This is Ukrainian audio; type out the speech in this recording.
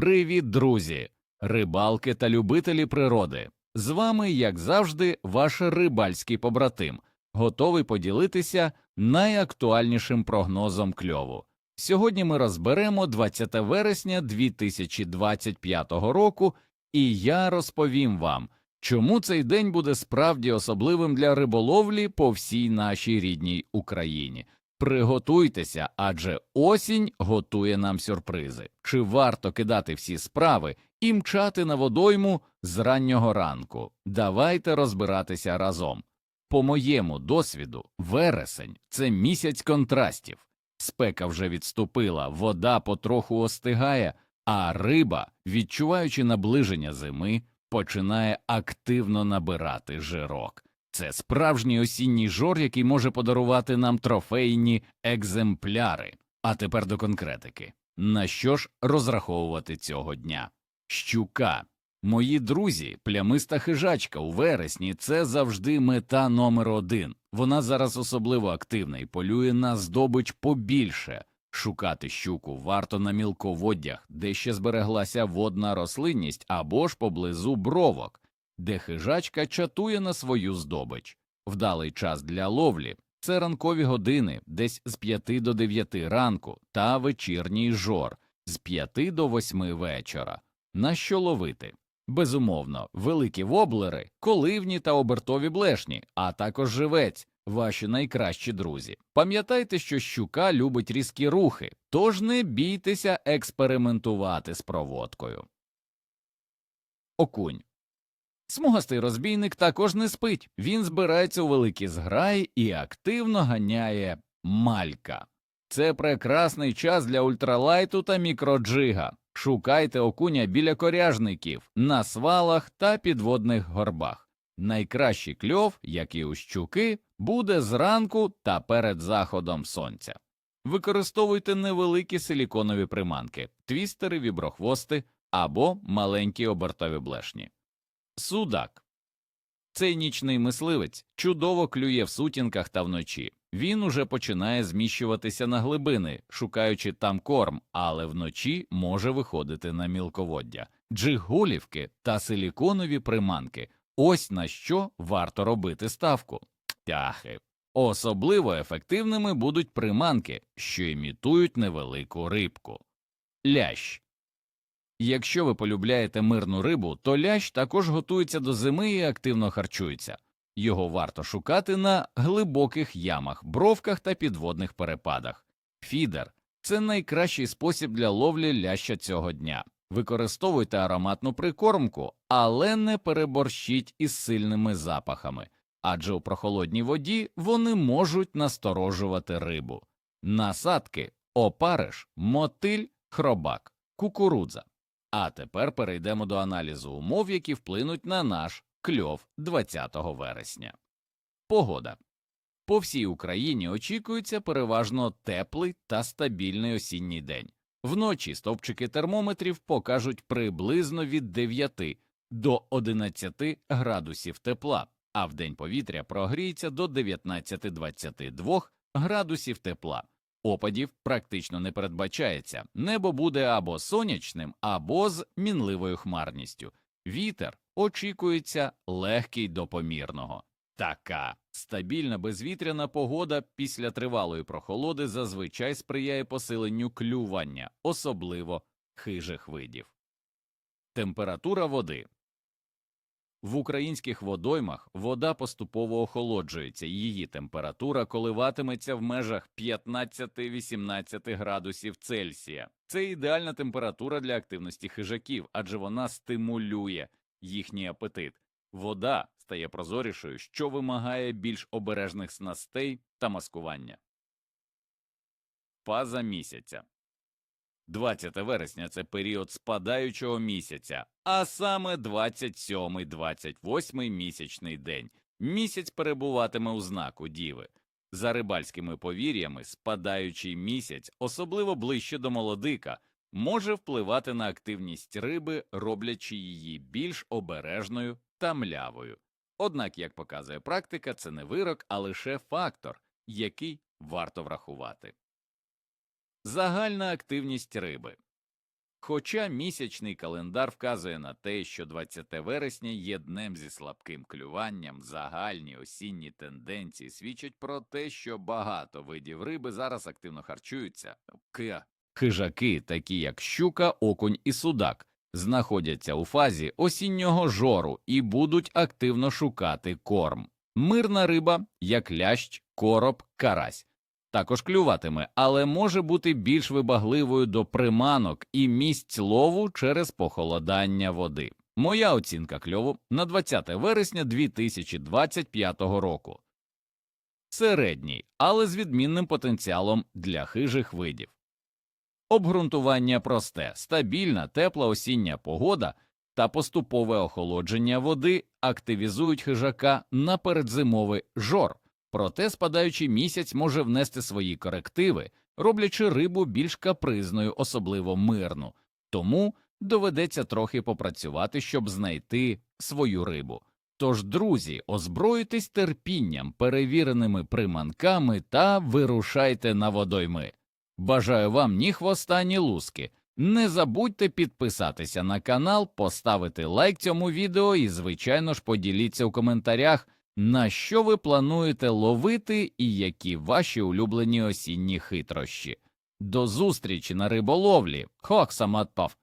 Привіт, друзі, рибалки та любителі природи. З вами, як завжди, ваш рибальський побратим, готовий поділитися найактуальнішим прогнозом кльову. Сьогодні ми розберемо 20 вересня 2025 року, і я розповім вам, чому цей день буде справді особливим для риболовлі по всій нашій рідній Україні. Приготуйтеся, адже осінь готує нам сюрпризи. Чи варто кидати всі справи і мчати на водойму з раннього ранку? Давайте розбиратися разом. По моєму досвіду, вересень це місяць контрастів. Спека вже відступила, вода потроху остигає, а риба, відчуваючи наближення зими, починає активно набирати жирок. Це справжній осінній жор, який може подарувати нам трофейні екземпляри. А тепер до конкретики. На що ж розраховувати цього дня? Щука. Мої друзі, плямиста хижачка у вересні це завжди мета номер один. Вона зараз особливо активна і полює на здобич побільше. Шукати щуку варто на мілководдях, де ще збереглася водна рослинність або ж поблизу бровок де хижачка чатує на свою здобич. Вдалий час для ловлі це ранкові години, десь з 5 до 9 ранку, та вечірній жор з 5 до 8 вечора. На що ловити? Безумовно, великі воблери, коливні та обертові блешні, а також живець, ваші найкращі друзі. Пам'ятайте, що щука любить різкі рухи, тож не бійтеся експериментувати з проводкою. Окунь. Смугастий розбійник також не спить, він збирається у великі зграї і активно ганяє малька. Це прекрасний час для ультралайту та мікроджига. Шукайте окуня біля коряжників, на свалах та підводних горбах. Найкращий кльов, як і у щуки, буде зранку та перед заходом сонця. Використовуйте невеликі силіконові приманки, твістери, віброхвости або маленькі обертові блешні. Судак. Цей нічний мисливець чудово клює в сутінках та вночі. Він уже починає зміщуватися на глибини, шукаючи там корм, але вночі може виходити на мілководдя, джигулівки та силіконові приманки. Ось на що варто робити ставку. Тяхи. Особливо ефективними будуть приманки, що імітують невелику рибку. Лящ. Якщо ви полюбляєте мирну рибу, то лящ також готується до зими і активно харчується. Його варто шукати на глибоких ямах, бровках та підводних перепадах. Фідер це найкращий спосіб для ловлі ляща цього дня. Використовуйте ароматну прикормку, але не переборщіть із сильними запахами, адже у прохолодній воді вони можуть насторожувати рибу. Насадки, опариш, мотиль, хробак, кукурудза. А тепер перейдемо до аналізу умов, які вплинуть на наш кльов 20 вересня. Погода по всій Україні очікується переважно теплий та стабільний осінній день. Вночі стовпчики термометрів покажуть приблизно від 9 до 11 градусів тепла, а вдень повітря прогріється до 19-22 градусів тепла. Опадів практично не передбачається, небо буде або сонячним, або з мінливою хмарністю. Вітер очікується легкий до помірного. Така стабільна безвітряна погода після тривалої прохолоди зазвичай сприяє посиленню клювання, особливо хижих видів. Температура води в українських водоймах вода поступово охолоджується, її температура коливатиметься в межах 15-18 градусів Цельсія. Це ідеальна температура для активності хижаків, адже вона стимулює їхній апетит. Вода стає прозорішою, що вимагає більш обережних снастей та маскування. Фаза місяця 20 вересня це період спадаючого місяця, а саме 27-28 місячний день. Місяць перебуватиме у знаку Діви. За рибальськими повір'ями, спадаючий місяць, особливо ближче до молодика, може впливати на активність риби, роблячи її більш обережною та млявою. Однак, як показує практика, це не вирок, а лише фактор, який варто врахувати. Загальна активність риби Хоча місячний календар вказує на те, що 20 вересня є днем зі слабким клюванням, загальні осінні тенденції свідчать про те, що багато видів риби зараз активно харчуються. Хижаки, такі як щука, окунь і судак, знаходяться у фазі осіннього жору і будуть активно шукати корм. Мирна риба, як лящ, короб, карась. Також клюватиме, але може бути більш вибагливою до приманок і місць лову через похолодання води. Моя оцінка кльову на 20 вересня 2025 року. Середній, але з відмінним потенціалом для хижих видів. Обґрунтування просте, стабільна тепла осіння погода та поступове охолодження води активізують хижака на передзимовий жор. Проте спадаючий місяць може внести свої корективи, роблячи рибу більш капризною, особливо мирну, тому доведеться трохи попрацювати, щоб знайти свою рибу. Тож, друзі, озброїтесь терпінням, перевіреними приманками та вирушайте на водойми. Бажаю вам ні хвоста, ні луски. Не забудьте підписатися на канал, поставити лайк цьому відео і, звичайно ж, поділіться у коментарях, на що ви плануєте ловити і які ваші улюблені осінні хитрощі. До зустрічі на риболовлі. Хоксаматпав.